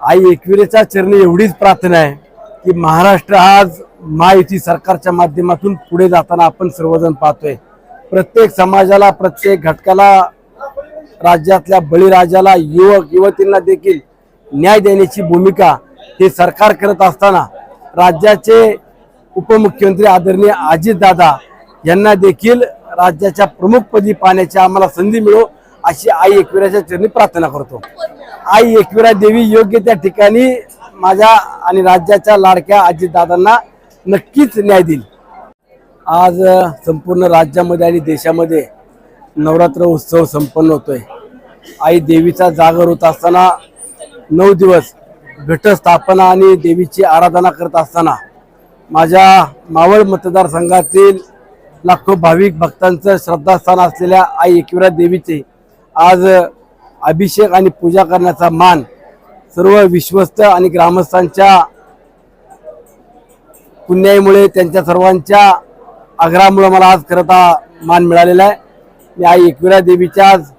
आई एकविरेच्या चरणी एवढीच प्रार्थना आहे की महाराष्ट्र आज महायुती सरकारच्या माध्यमातून पुढे जाताना आपण सर्वजण पाहतोय. प्रत्येक समाजाला प्रत्येक घटकाला राज्यातल्या बळीराजाला युवक युवतींना देखील न्याय देण्याची भूमिका हे सरकार करत असताना राज्याचे उपमुख्यमंत्री आदरणीय अजितदादा यांना देखील राज्याच्या प्रमुखपदी पाहण्याची आम्हाला संधी मिळो अशी आई एकविराच्या चरणी प्रार्थना करतो. आई एकविरा देवी योग्य त्या ठिकाणी माझ्या आणि राज्याच्या लाडक्या आजीदादांना नक्कीच न्याय देईल. आज संपूर्ण राज्यामध्ये आणि देशामध्ये नवरात्र उत्सव संपन्न होतोय. आई देवीचा जागर होत असताना नऊ दिवस घटस्थापना आणि देवीची आराधना करत असताना माझ्या मावळ मतदारसंघातील लाखो भाविक भक्तांचं श्रद्धास्थान असलेल्या आई एकविरा देवीचे आज अभिषेक आणि पूजा करण्याचा मान सर्व विश्वस्त आणि ग्रामस्थांच्या पुण्याईमुळे त्यांच्या सर्वांच्या आग्रहामुळे मला आज खरंता मान मिळालेला आहे. मी आई एकविरा देवीच्या आज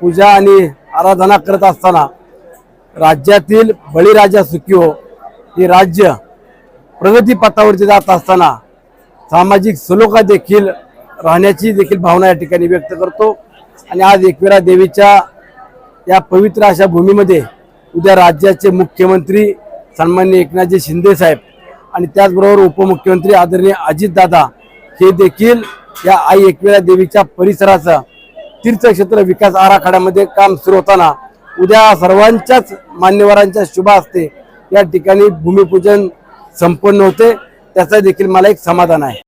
पूजा आणि आराधना करत असताना राज्यातील बळीराजा सुखी हो हे राज्य प्रगतीपथावरती जात असताना सामाजिक सलोखा देखील राहण्याची देखील भावना या ठिकाणी व्यक्त करतो. आणि आज एकविरा देवीच्या या पवित्र अशा भूमीमध्ये उद्या राज्याचे मुख्यमंत्री सन्मान्य एकनाथजी शिंदे साहेब आणि त्याचबरोबर उपमुख्यमंत्री आदरणीय अजितदादा हे देखील या आई एकविरा देवीच्या परिसराचं तीर्थक्षेत्र विकास आराखड्यामध्ये काम सुरू होताना उद्या सर्वांच्याच मान्यवरांच्या शुभा असते या ठिकाणी भूमिपूजन संपन्न होते. त्याचं देखील मला एक समाधान आहे.